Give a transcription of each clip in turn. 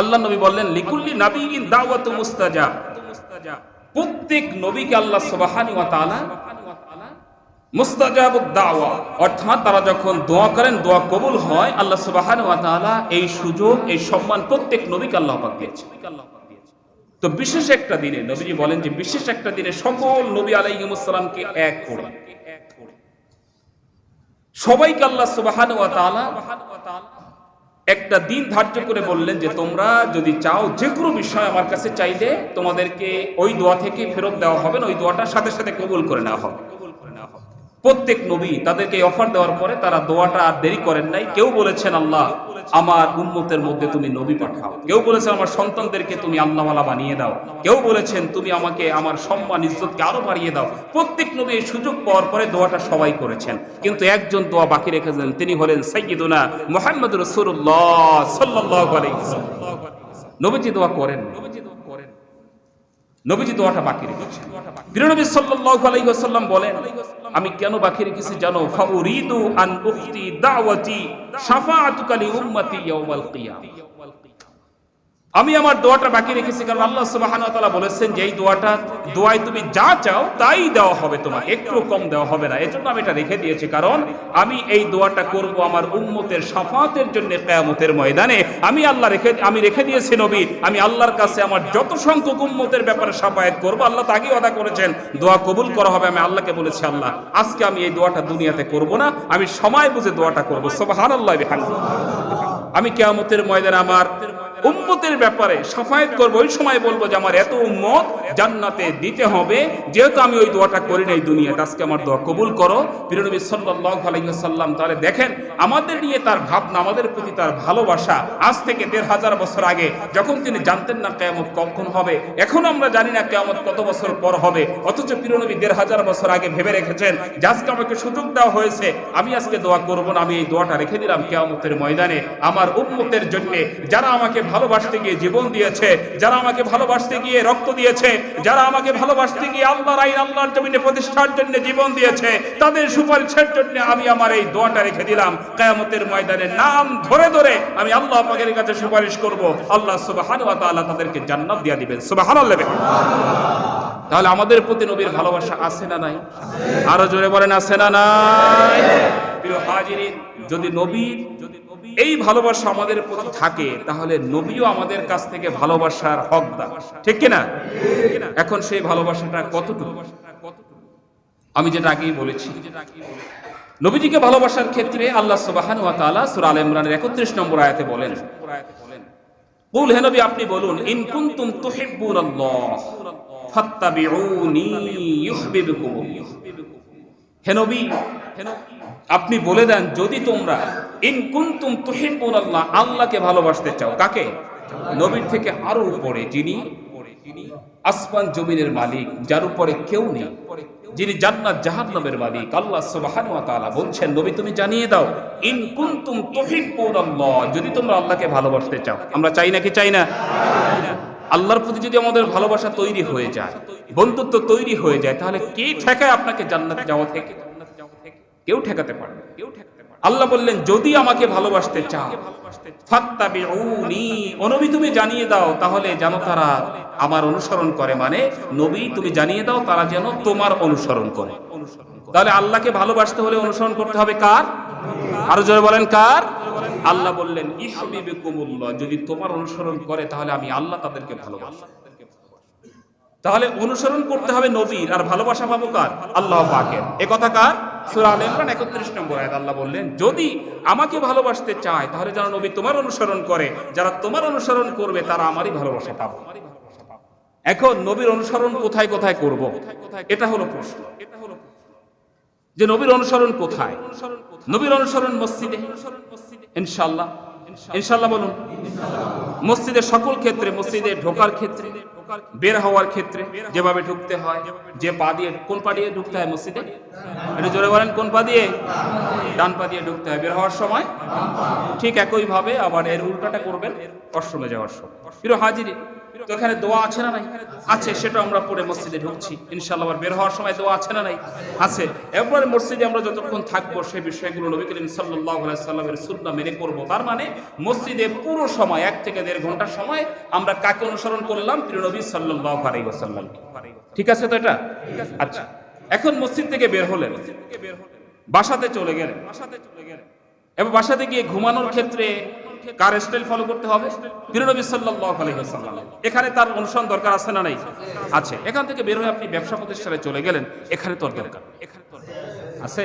আল্লাহ নবী বললেন, লিকুল্লি নাবিয়িন দাওয়াতু মুস্তাজাব প্রত্যেক নবীকে আল্লাহ সুবহানাহু ওয়া তাআলা মুস্তাজাবুদ দাওয়া। অর্থাৎ তারা যখন দোয়া করেন, দোয়া কবুল হয়, আল্লাহ সুবহানাহু ওয়া তাআলা এই সুযোগ, এই সম্মান প্রত্যেক নবীকে আল্লাহ পাক দিয়েছে তো বিশেষ একটা দিনে, নবীজি বলেন যে বিশেষ একটা দিনে সকল নবী আলাইহিমুসসালামকে এক করে। সবাইকে আল্লাহ সুবহানাহু ওয়া তাআলা একটা দিন ধার্য করে বললেন যে, তোমরা যদি চাও যে কোনো বিষয় আমার কাছে চাইলে তোমাদেরকে ওই দোয়া থেকে ফেরত দেওয়া হবে না, ওই দোয়াটার সাথে সাথে কবুল করে নেওয়া হবে। প্রত্যেক নবী তাদেরকে অফার দেওয়ার পরে তারা দোয়াটা আর দেরি করেন নাই। কেউ বলেছেন, আল্লাহ, আমার উম্মতের মধ্যে তুমি নবী পাঠাও। কেউ বলেছেন, আমার সন্তানদেরকে তুমি আল্লাহওয়ালা বানিয়ে দাও। কেউ বলেছেন, তুমি আমাকে, আমার সম্মান, ইজ্জতকে আরও বাড়িয়ে দাও। প্রত্যেক নবী এই সুযোগ পাওয়ার পরে দোয়াটা সবাই করেছেন। কিন্তু একজন দোয়া বাকি রেখেছেন, তিনি হলেন সৈয়দুনা মোহাম্মদ রসুল্লাহ সাল্লাহ নবীজি দোয়া করেন নবীজি দোয়া নবীজি দোয়াটা বাকি রেখেছেন প্রিয়নবী সাল্লাল্লাহু আলাইহি ওয়াসাল্লাম বলেন, আমি কেন বাকি রেখেছি জানো? ফাউরিদু আন উখতি দাওয়াতি শাফাআতুকা লি উম্মতি ইয়াউমাল কিয়ামah আমি আমার দোয়াটা বাকি রেখেছি, কারণ আল্লাহ সুবহানাহু বলেছেন যে এই দোয়াটা, দোয়ায় তুমি যা চাও তাই দেওয়া হবে তোমাকে একটু কম দেওয়া হবে না। এজন্য আমি এটা রেখে দিয়েছি, কারণ আমি এই দোয়াটা করব আমার উম্মতের শাফাতের জন্য কিয়ামতের ময়দানে। আমি আল্লাহ রেখে, আমি রেখে দিয়েছি নবী। আমি আল্লাহর কাছে আমার যত সংখ্যক উম্মতের ব্যাপারে সাফায়াত করব, আল্লাহ তাকেই ওয়াদা করেছেন, দোয়া কবুল করা হবে। আমি আল্লাহকে বলেছি, আল্লাহ, আজকে আমি এই দোয়াটা দুনিয়াতে করব না, আমি সময় বুঝে দোয়াটা করব। সুবহানাল্লাহ, বিহামদিহি। আমি কেয়ামতের ময়দানে আমার উম্মতের ব্যাপারে সাফায়াত করব। ওই সময় বলব যে, আমার এত উম্মত জান্নাতে দিতে হবে। যেহেতু আমি ওই দোয়াটা করি নাই দুনিয়াতে, আজকে আমার দোয়া কবুল করো। প্রিয়নবী সাল্লাল্লাহু আলাইহি ওয়াসাল্লাম তাহলে দেখেন, আমাদের নিয়ে তার ভাবনা, আমাদের প্রতি তার ভালোবাসা আজ থেকে দেড় হাজার বছর আগে, যখন তিনি জানতেন না কেয়ামত কখন হবে, এখন আমরা জানি না কেয়ামত কত বছর পর হবে। অথচ প্রিয়নবী দেড় হাজার বছর আগে ভেবে রেখেছেন যে, আজকে আমাকে সুযোগ দেওয়া হয়েছে, আমি আজকে দোয়া করব না, আমি এই দোয়াটা রেখে দিলাম কেয়ামতের ময়দানে। আমার উম্মতের জন্য, যারা আমাকে ভালোবাসতে গিয়ে জীবন দিয়েছে, যারা আমাকে ভালোবাসতে গিয়ে রক্ত দিয়েছে, যারা আমাকে ভালোবাসতে গিয়ে আল্লাহর আইন, আল্লাহর জমিনে প্রতিষ্ঠার জন্য জীবন দিয়েছে, তাদের সুপারিশের জন্য আমি আমার এই দোয়াটা রেখে দিলাম। কেয়ামতের ময়দানে নাম ধরে ধরে আমি আল্লাহ পাকের কাছে সুপারিশ করব। আল্লাহ সুবহানাহু ওয়া তাআলা তাদেরকে জান্নাত দিয়ে দিবেন। সুবহানাল্লাহ তাহলে আমাদের প্রতি নবীর ভালোবাসা আছে না নাই? আরও জোরে বলেন, আছে না নাই? প্রিয় হাজিরিন, যদি নবীর, যদি এই ভালোবাসা আমাদের প্রতি থাকে, তাহলে নবীও আমাদের কাছ থেকে ভালোবাসার হকদার। ঠিক কিনা? এখন সেই ভালোবাসাটা কতটুকু? আমি যেটা আগেই বলেছি, নবীজিকে ভালোবাসার ক্ষেত্রে আল্লাহ সুবহানাহু ওয়া তাআলা সূরা আলে ইমরানের 31 নম্বর আয়াতে বলেন, কুল হে নবী, আপনি বলুন, ইন কুনতুম তুহিব্বুনাল্লাহ ফাত্তাবিউনি নবী হে নবী, আপনি বলে দেন, যদি তোমরা ইন কুনতুম তুহিব্বুনাল্লাহ, আল্লাহকে ভালোবাসতে চাও। কাকে? নবীর থেকে আরও উপরে, যিনি আসমান জমিনের মালিক, যার উপরে কেউ নেই। যিনি জান্নাত জাহান্নামের মালিক, আল্লাহ সুবহানাহু ওয়া তাআলা বলছেন, নবী, তুমি জানিয়ে দাও, ইন কুনতুম তুহিব্বুনাল্লাহ, যদি তোমরা আল্লাহকে ভালোবাসতে চাও। আমরা চাই নাকি চাই না? আল্লাহর প্রতি যদি আমাদের ভালোবাসা তৈরি হয়ে যায়, বন্ধুত্ব তৈরি হয়ে যায়, তাহলে কে ঠেকায় আপনাকে জান্নাতে যাওয়া থেকে? কেউ ঠেকাতে পারবে কেউ ঠেকাতে আল্লাহ বললেন, যদি আমাকে ভালোবাসতে চাও, ফাত্তাবিউনি। ও নবী তুমি জানিয়ে দাও, তাহলে যেন তারা আমার অনুসরণ করে। মানে নবী, তুমি জানিয়ে দাও, তারা যেন তোমার অনুসরণ করে। তাহলে আল্লাহকে ভালোবাসতে হলে অনুসরণ করতে হবে কার? আরও জোরে বলেন, কার? আল্লাহ বললেন ইহবিবিকুমুল্লাহ যদি তোমার অনুসরণ করে, তাহলে আমি আল্লাহ তাদেরকে ভালোবাসি। তাহলে অনুসরণ করতে হবে নবীর, আর ভালোবাসা পাবো কার? আল্লাহ পাকের। এ কথা কার? সূরা ইমরান 31 নম্বর আয়াত, আল্লাহ বললেন, যদি আমাকে ভালোবাসতে চায়, তাহলে যেন নবী তোমার অনুসরণ করে, যারা তোমার অনুসরণ করবে, তারা আমারই ভালোবাসা পাবে। এখন নবীর অনুসরণ কোথায় কোথায় করব? এটা হলো প্রশ্ন। এটা হলো যে নবীর অনুসরণ কোথায়? নবীর অনুসরণ মসজিদে? ইনশাল্লাহ ইনশাল্লাহ বলুন। মসজিদের সকল ক্ষেত্রে, মসজিদে ঢোকার ক্ষেত্রে? বের হওয়ার ক্ষেত্রে যেভাবে ঢুকতে হয়, যে পা দিয়ে, কোন পা দিয়ে ঢুকতে হয় মসজিদে? এটা জোরে বলেন, কোন পা দিয়ে? ডান পা দিয়ে ঢুকতে হয়। বের হওয়ার সময় ঠিক একইভাবে আবার এর উল্টাটা করবেন অশ্রমে যাওয়ার সময়। হাজিরি তো এখানে দোয়া আছে না নাই? আছে, সেটা আমরা পরে মসজিদে ঢুকছি। ইনশাআল্লাহ আবার বের হওয়ার সময় দোয়া আছে না নাই? আছে। মসজিদে আমরা যতক্ষণ থাকব, সেই বিষয়গুলো নবী করিম মেনে তার মানে মসজিদে পুরো সময়, এক থেকে দেড় ঘণ্টার সময়, আমরা কাকে অনুসরণ করলাম? প্রিয় নবী সাল্লাল্লাহু ঠিক আছে তো এটা? আচ্ছা। এখন মসজিদ থেকে বের হলেন। বাসাতে চলে গেলেন বাসাতে চলে গেলেন। এবার বাসাতে গিয়ে ঘুমানোর ক্ষেত্রে কার স্টাইল ফলো করতে হবে? এখানে তার অনুসরণ দরকার আছে না নাই? আছে। এখান থেকে বের হয়ে আপনি ব্যবসা প্রতিষ্ঠানে চলে গেলেন, এখানে তোর দরকার। এখানে আছে?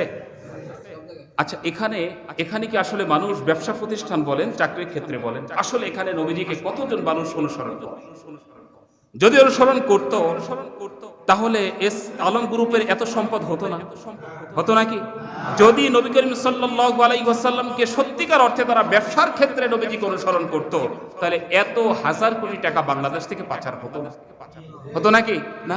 আচ্ছা এখানে এখানে কি আসলে মানুষ ব্যবসা প্রতিষ্ঠান বলেন, চাকরির ক্ষেত্রে বলেন? আসলে এখানে নবীজিকে কতজন মানুষ অনুসরণ করে যদি অনুসরণ করতো অনুসরণ করতো তাহলে এস আলম গ্রুপের এত সম্পদ হতো না? হতো নাকি? যদি নবী করিম আলাইহি ওয়াসাল্লামকে সত্যিকার অর্থে তারা ব্যবসার ক্ষেত্রে নবীজিকে অনুসরণ করত, তাহলে এত হাজার কোটি টাকা বাংলাদেশ থেকে পাচার হতো না। হতো নাকি? না।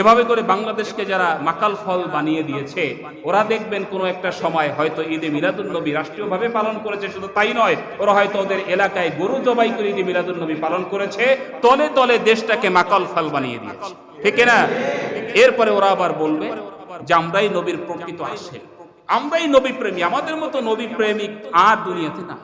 এভাবে করে বাংলাদেশকে যারা মাকাল ফল বানিয়ে দিয়েছে, ওরা দেখবেন কোনো একটা সময় হয়তো ঈদে মিলাদুল নবী রাষ্ট্রীয়ভাবে পালন করেছে, শুধু তাই নয়, ওরা হয়তো ওদের এলাকায় গরু জবাই করে ঈদে মিলাদুল নবী পালন করেছে, তলে তলে দেশটাকে মাকাল ফল বানিয়ে দিয়েছে। ঠিক না এরপরে ওরা আবার বলবে যে আমরাই নবীর প্রকৃত আসে আমরাই নবী প্রেমী, আমাদের মতো নবী প্রেমিক আর দুনিয়াতে না।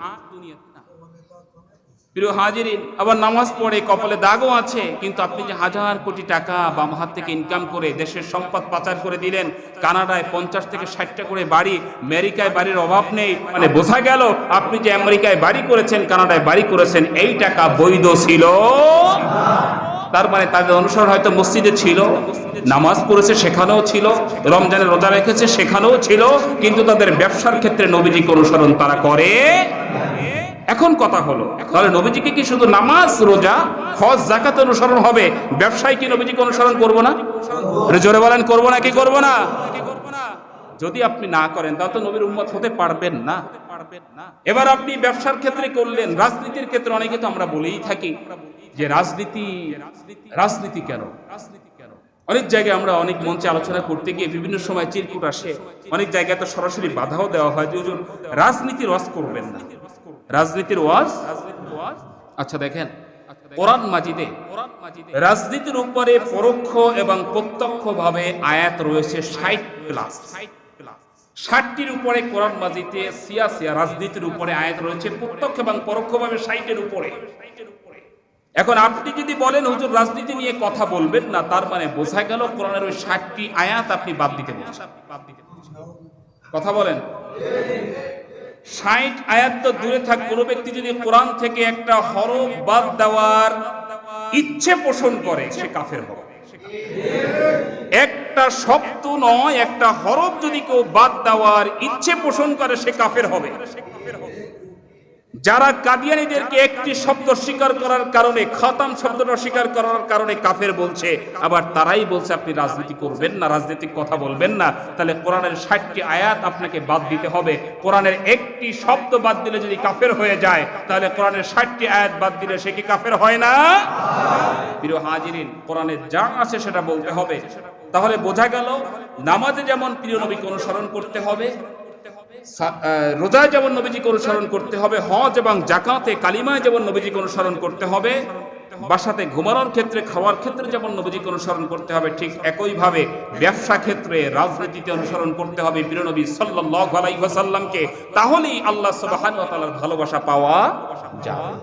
আবার নামাজ পড়ে কপালে দাগও আছে, কিন্তু আপনি যে হাজার কোটি টাকা বাম হাত থেকে ইনকাম করে দেশের সম্পদ পাচার করে দিলেন, কানাডায় পঞ্চাশ থেকে ষাটটা করে বাড়ি, আমেরিকায় বাড়ির অভাব নেই মানে বোঝা গেল আপনি যে আমেরিকায় বাড়ি করেছেন, কানাডায় বাড়ি করেছেন, এই টাকা বৈধ ছিল। তার মানে তাদের অনুসরণ হয়তো মসজিদে ছিল, নামাজ পড়েছে সেখানেও ছিল, রমজানের রোজা রেখেছে সেখানেও ছিল, কিন্তু তাদের ব্যবসার ক্ষেত্রে নবীজিকে অনুসরণ তারা করে। এখন কথা হলো, তাহলে নবীজিকে কি শুধু নামাজ, রোজা, হজ জাকাত অনুসরণ হবে? ব্যবসায় কি নবীজিকে অনুসরণ করব না? জোরে বলেন, করব না কি করব না? যদি আপনি না করেন, তাহলে তো নবীর উম্মত হতে পারবেন না। এবার আপনি ব্যবসার ক্ষেত্রে করলেন, রাজনীতির ক্ষেত্রে অনেকে তো আমরা বলেই থাকি। যে রাজনীতি রাজনীতি কেন? রাজনীতি কেন অনেক জায়গায় আমরা অনেক মঞ্চে আলোচনা করতে গিয়ে বিভিন্ন সময় চিরকুট আসে। অনেক জায়গায় তো সরাসরি বাধাও দেওয়া হয় যে, হুজুর, রাজনীতির ওয়াজ করবেন না। রাজনীতির ওয়াজ? আচ্ছা দেখেন, কোরআন মাজিদে রাজনীতির উপরে পরোক্ষ এবং প্রত্যক্ষ ভাবে আয়াত রয়েছে ষাট প্লাস। ষাটটির উপরে কোরআন মাজিদে সিয়াসিয়া রাজনীতির উপরে আয়াত রয়েছে প্রত্যক্ষ এবং পরোক্ষভাবে ষাটের উপরে। এখন আপনি যদি বলেন, হুজুর, রাজনীতি নিয়ে কথা বলবেন না, তার মানে বোঝা গেল কোরআনের ওই ষাটটি আয়াত আপনি বাদ দিতে বলছেন। কথা বলেন। ষাট আয়াত তো দূরে থাক, কোনো ব্যক্তি যদি কোরআন থেকে একটা হরফ বাদ দেওয়ার ইচ্ছে পোষণ করে, সে কাফের হবে। একটা শব্দ নয়, একটা হরফ যদি কেউ বাদ দেওয়ার ইচ্ছে পোষণ করে, সে কাফের হবে। যারা কাদিয়ানিদেরকে একটি শব্দ স্বীকার করার কারণে, খতাম শব্দটা স্বীকার করার কারণে কাফের বলছে, আবার তারাই বলছে আপনি রাজনীতি করবেন না, রাজনৈতিক কথা বলবেন না, তাহলে কোরআনের ষাটটি আয়াত আপনাকে বাদ দিতে হবে। কোরআনের একটি শব্দ বাদ দিলে যদি কাফের হয়ে যায়, তাহলে কোরআনের ষাটটি আয়াত বাদ দিলে সে কি কাফের হয় না? প্রিয় হাজিরিন কোরআনে যা আছে সেটা বলতে হবে। তাহলে বোঝা গেল, নামাজে যেমন প্রিয় নবীকে অনুসরণ করতে হবে রোজায় যেমন নবীজিকে অনুসরণ করতে হবে, হজ এবং জাকাতে কালিমায় যেমন নবীজিকে অনুসরণ করতে হবে, বাসাতে ঘুমানোর ক্ষেত্রে, খাওয়ার ক্ষেত্রে যেমন নবীজিকে অনুসরণ করতে হবে, ঠিক একইভাবে ব্যবসা ক্ষেত্রে, রাজনীতিতে অনুসরণ করতে হবে আলাইহি ওয়াসাল্লামকে, তাহলেই আল্লাহ সুবহানাহু ওয়া ভালোবাসা পাওয়া যায়